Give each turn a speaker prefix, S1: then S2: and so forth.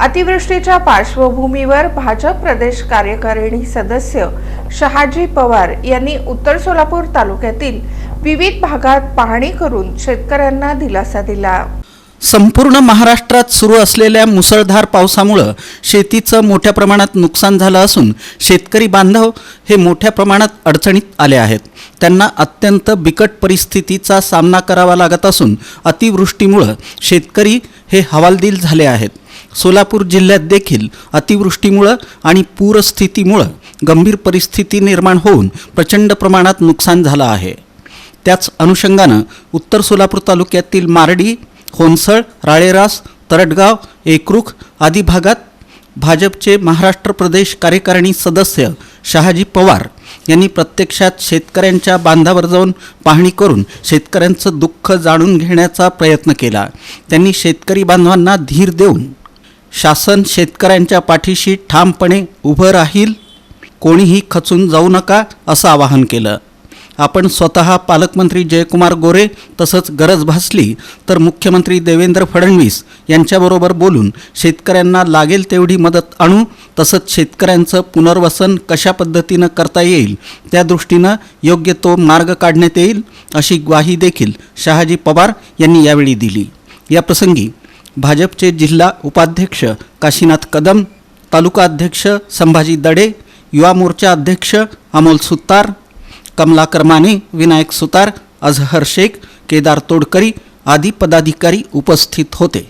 S1: अतिवृष्टीच्या पार्श्वभूमीवर भाजप प्रदेश कार्यकारिणी सदस्य शहाजी पवार यांनी उत्तर सोलापूर तालुक्यातील विविध भागात पाहणी करून शेतकऱ्यांना दिलासा दिला.
S2: संपूर्ण महाराष्ट्रात सुरू असलेल्या मुसळधार पावसामुळं शेतीचं मोठ्या प्रमाणात नुकसान झालं असून शेतकरी बांधव हे मोठ्या प्रमाणात अडचणीत आले आहेत. त्यांना अत्यंत बिकट परिस्थितीचा सामना करावा लागत असून अतिवृष्टीमुळं शेतकरी हे हवालदिल झाले आहेत. सोलापूर जिल्ह्यात देखील अतिवृष्टीमुळं आणि पूरस्थितीमुळं गंभीर परिस्थिती निर्माण होऊन प्रचंड प्रमाणात नुकसान झालं आहे. त्याच अनुषंगानं उत्तर सोलापूर तालुक्यातील मारडी होनसळ राळेरास तरटगाव एकरूख आदी भागात भाजपचे महाराष्ट्र प्रदेश कार्यकारिणी सदस्य शहाजी पवार यांनी प्रत्यक्षात शेतकऱ्यांच्या बांधावर जाऊन पाहणी करून शेतकऱ्यांचं दुःख जाणून घेण्याचा प्रयत्न केला. त्यांनी शेतकरी बांधवांना धीर देऊन शासन शेतकऱ्यांच्या पाठीशी ठामपणे उभं राहील कोणीही खचून जाऊ नका असं आवाहन केलं. आपण स्वतः पालकमंत्री जयकुमार गोरे तसंच गरज भासली तर मुख्यमंत्री देवेंद्र फडणवीस यांच्याबरोबर बोलून शेतकऱ्यांना लागेल तेवढी मदत आणू तसंच शेतकऱ्यांचं पुनर्वसन कशा पद्धतीनं करता येईल त्या दृष्टीनं योग्य तो मार्ग काढण्यात येईल अशी ग्वाही देखील शहाजी पवार यांनी यावेळी दिली. याप्रसंगी भाजपचे जिल्हा उपाध्यक्ष काशीनाथ कदम तालुका अध्यक्ष संभाजी दडे युवा मोर्चा अध्यक्ष अमोल सुतार कमलाकर माने विनायक सुतार अझहर शेख केदार तोडकरी आदी पदाधिकारी उपस्थित होते.